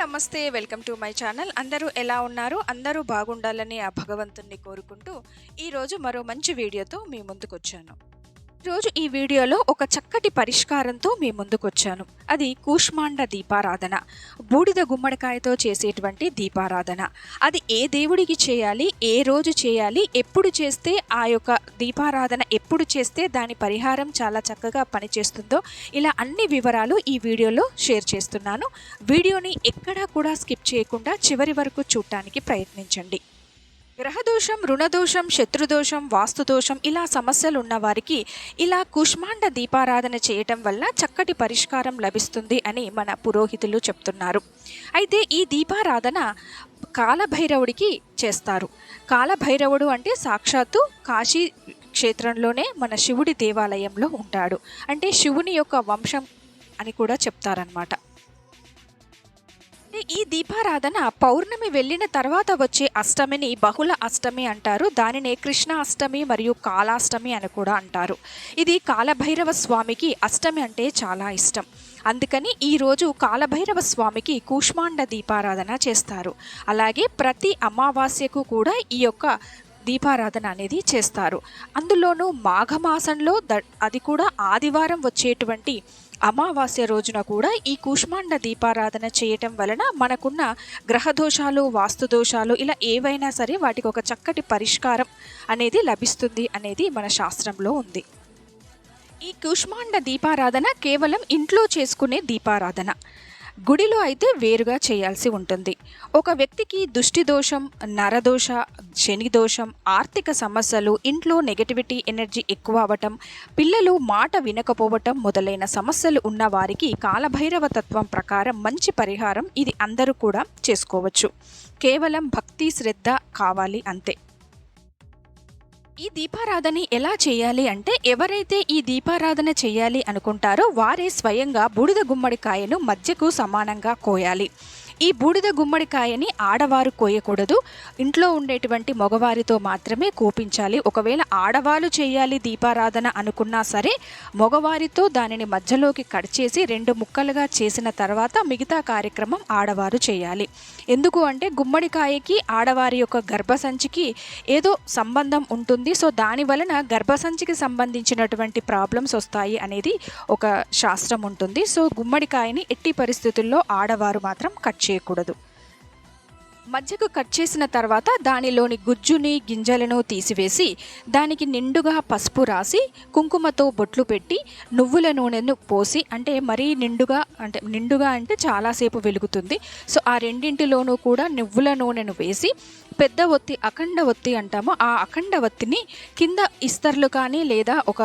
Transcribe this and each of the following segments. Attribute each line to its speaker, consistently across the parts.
Speaker 1: నమస్తే welcome to my channel. అందరూ ఎలా ఉన్నారు? అందరూ బాగుండాలని ఆ భగవంతుణ్ణి కోరుకుంటూ ఈరోజు మరో మంచి వీడియోతో మీ ముందుకు వచ్చాను ఈరోజు ఈ వీడియోలో ఒక చక్కటి పరిష్కారంతో మీ ముందుకొచ్చాను. అది కూష్మాండ దీపారాధన. బూడిద గుమ్మడికాయతో చేసేటువంటి దీపారాధన. అది ఏ దేవుడికి చేయాలి ఏ రోజు చేయాలి ఎప్పుడు చేస్తే ఆ యొక్క దీపారాధన ఎప్పుడు చేస్తే దాని పరిహారం చాలా చక్కగా పనిచేస్తుందో ఇలా అన్ని వివరాలు ఈ వీడియోలో షేర్ చేస్తున్నాను. వీడియోని ఎక్కడా కూడా స్కిప్ చేయకుండా చివరి వరకు చూడటానికి ప్రయత్నించండి. గ్రహదోషం రుణదోషం శత్రుదోషం వాస్తుదోషం ఇలా సమస్యలు ఉన్న వారికి ఇలా కుష్మాండ దీపారాధన చేయటం వల్ల చక్కటి పరిష్కారం లభిస్తుంది అని మన పురోహితులు చెప్తున్నారు. అయితే ఈ దీపారాధన కాలభైరవుడికి చేస్తారు. కాలభైరవుడు అంటే సాక్షాత్తు కాశీ క్షేత్రంలోనే మన శివుడి దేవాలయంలో ఉంటాడు. అంటే శివుని యొక్క వంశం అని కూడా చెప్తారనమాట ఈ దీపారాధన పౌర్ణమి వెళ్ళిన తర్వాత వచ్చే అష్టమిని బహుళ అష్టమి అంటారు. దానినే కృష్ణ అష్టమి మరియు కాలాష్టమి అని కూడా అంటారు. ఇది కాలభైరవ స్వామికి అష్టమి అంటే చాలా ఇష్టం. అందుకని ఈరోజు కాలభైరవ స్వామికి కూష్మాండ దీపారాధన చేస్తారు. అలాగే ప్రతి అమావాస్యకు కూడా ఈ యొక్క దీపారాధన అనేది చేస్తారు. అందులోనూ మాఘమాసంలో ద అది కూడా ఆదివారం వచ్చేటువంటి అమావాస్య రోజున కూడా ఈ కూష్మాండ దీపారాధన చేయటం వలన మనకున్న గ్రహదోషాలు వాస్తుదోషాలు ఇలా ఏవైనా సరే వాటికి ఒక చక్కటి పరిష్కారం అనేది లభిస్తుంది అనేది మన శాస్త్రంలో ఉంది. ఈ కూష్మాండ దీపారాధన కేవలం ఇంట్లో చేసుకునే దీపారాధన. గుడిలో అయితే వేరుగా చేయాల్సి ఉంటుంది. ఒక వ్యక్తికి దుష్టి దోషం నరదోష శని దోషం ఆర్థిక సమస్యలు ఇంట్లో నెగటివిటీ ఎనర్జీ ఎక్కువ అవ్వటం పిల్లలు మాట వినకపోవటం మొదలైన సమస్యలు ఉన్న వారికి కాలభైరవ తత్వం ప్రకారం మంచి పరిహారం ఇది అందరూ కూడా చేసుకోవచ్చు. కేవలం భక్తి శ్రద్ధ కావాలి అంతే. ఈ దీపారాధన ఎలా చేయాలి అంటే ఎవరైతే ఈ దీపారాధన చేయాలి అనుకుంటారో వారే స్వయంగా బూడిద గుమ్మడికాయను మధ్యకు సమానంగా కోయాలి. ఈ బూడిద గుమ్మడికాయని ఆడవారు కోయకూడదు. ఇంట్లో ఉండేటువంటి మగవారితో మాత్రమే కోపించాలి. ఒకవేళ ఆడవాళ్ళు చేయాలి దీపారాధన అనుకున్నా సరే మగవారితో దానిని మధ్యలోకి కట్ చేసి రెండు ముక్కలుగా చేసిన తర్వాత మిగతా కార్యక్రమం ఆడవారు చేయాలి. ఎందుకు అంటే గుమ్మడికాయకి ఆడవారి యొక్క గర్భసంచికి ఏదో సంబంధం ఉంటుంది. సో దాని వలన గర్భసంచికి సంబంధించినటువంటి ప్రాబ్లమ్స్ వస్తాయి అనేది ఒక శాస్త్రం ఉంటుంది. సో గుమ్మడికాయని ఎట్టి పరిస్థితుల్లో ఆడవారు మాత్రం కట్ చేయకూడదు. మధ్యకు కట్ చేసిన తర్వాత దానిలోని గుజ్జుని గింజలను తీసివేసి దానికి నిండుగా పసుపు రాసి కుంకుమతో బొట్లు పెట్టి నువ్వుల నూనెను పోసి అంటే మరీ నిండుగా అంటే నిండుగా అంటే చాలాసేపు వెలుగుతుంది. సో ఆ రెండింటిలోనూ కూడా నువ్వుల నూనెను వేసి పెద్ద ఒత్తి అఖండ ఒత్తి అంటాము. ఆ అఖండ ఒత్తిని కింద ఇస్తర్లు కానీ లేదా ఒక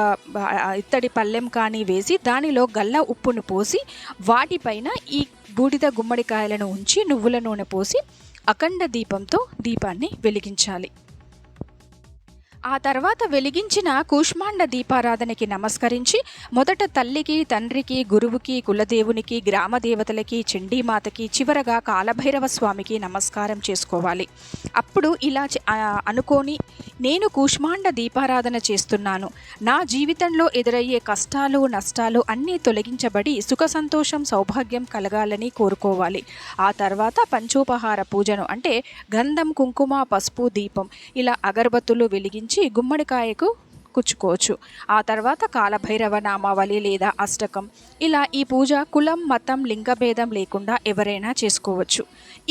Speaker 1: ఇత్తడి పల్లెం కానీ వేసి దానిలో గల్ల ఉప్పును పోసి వాటిపైన ఈ బూడిద గుమ్మడికాయలను ఉంచి నువ్వుల నూనె పోసి అఖండ దీపంతో దీపాన్ని వెలిగించాలి. ఆ తర్వాత వెలిగించిన కూష్మాండ దీపారాధనకి నమస్కరించి మొదట తల్లికి తండ్రికి గురువుకి కులదేవునికి గ్రామ దేవతలకి చండీమాతకి చివరగా కాలభైరవ స్వామికి నమస్కారం చేసుకోవాలి. అప్పుడు ఇలా అనుకోని నేను కూష్మాండ దీపారాధన చేస్తున్నాను. నా జీవితంలో ఎదురయ్యే కష్టాలు నష్టాలు అన్నీ తొలగించబడి సుఖ సంతోషం సౌభాగ్యం కలగాలని కోరుకోవాలి. ఆ తర్వాత పంచోపహార పూజను అంటే గంధం కుంకుమ పసుపు దీపం ఇలా అగరబత్తులు వెలిగించి ఉపయోగించి గుమ్మడికాయకు కుచ్చుకోవచ్చు. ఆ తర్వాత కాలభైరవ నామావళి లేదా అష్టకం. ఇలా ఈ పూజ కులం మతం లింగభేదం లేకుండా ఎవరైనా చేసుకోవచ్చు.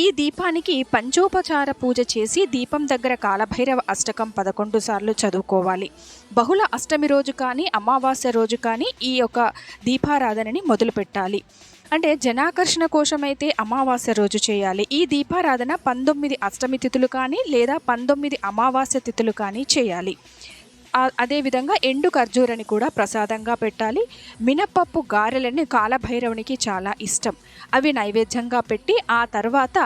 Speaker 1: ఈ దీపానికి పంచోపచార పూజ చేసి దీపం దగ్గర కాలభైరవ అష్టకం పదకొండు సార్లు చదువుకోవాలి. బహుళ అష్టమి రోజు కానీ అమావాస్య రోజు కానీ ఈ యొక్క దీపారాధనని మొదలుపెట్టాలి. అంటే జనాకర్షణ కోసమైతే అమావాస్య రోజు చేయాలి. ఈ దీపారాధన పంతొమ్మిది అష్టమి తిథులు కానీ లేదా పంతొమ్మిది అమావాస్య తిథులు కానీ చేయాలి. అదేవిధంగా ఎండు ఖర్జూరని కూడా ప్రసాదంగా పెట్టాలి. మినపప్పు గారెలని కాలభైరవునికి చాలా ఇష్టం. అవి నైవేద్యంగా పెట్టి ఆ తర్వాత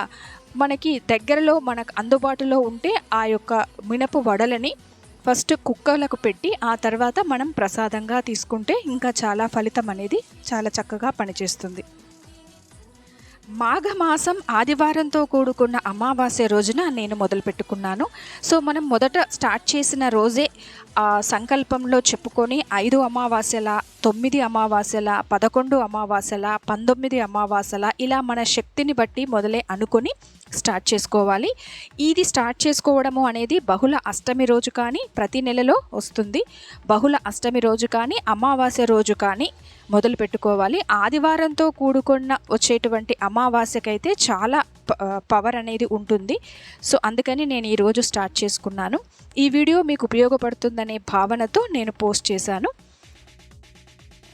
Speaker 1: మనకి దగ్గరలో మనకు అందుబాటులో ఉంటే ఆ యొక్క మినపు వడలని ఫస్ట్ కుక్కలకు పెట్టి ఆ తర్వాత మనం ప్రసాదంగా తీసుకుంటే ఇంకా చాలా ఫలితం అనేది చాలా చక్కగా పనిచేస్తుంది. మాఘమాసం ఆదివారంతో కూడుకున్న అమావాస్య రోజున నేను మొదలు పెట్టుకున్నాను. సో మనం మొదట స్టార్ట్ చేసిన రోజే ఆ, సంకల్పంలో చెప్పుకొని ఐదు అమావాస్యల తొమ్మిది అమావాస్యల పదకొండు అమావాస్యల పంతొమ్మిది అమావాస్యల ఇలా మన శక్తిని బట్టి మొదలే అనుకొని స్టార్ట్ చేసుకోవాలి. ఇది స్టార్ట్ చేసుకోవడము అనేది బహుళ అష్టమి రోజు కానీ ప్రతి నెలలో వస్తుంది. బహుళ అష్టమి రోజు కానీ అమావాస్య రోజు కానీ మొదలు పెట్టుకోవాలి. ఆదివారంతో కూడుకున్న వచ్చేటువంటి అమావాస్యకైతే చాలా ప- పవర్ అనేది ఉంటుంది. సో అందుకని నేను ఈరోజు స్టార్ట్ చేసుకున్నాను. ఈ వీడియో మీకు ఉపయోగపడుతుందనే భావనతో నేను పోస్ట్ చేశాను.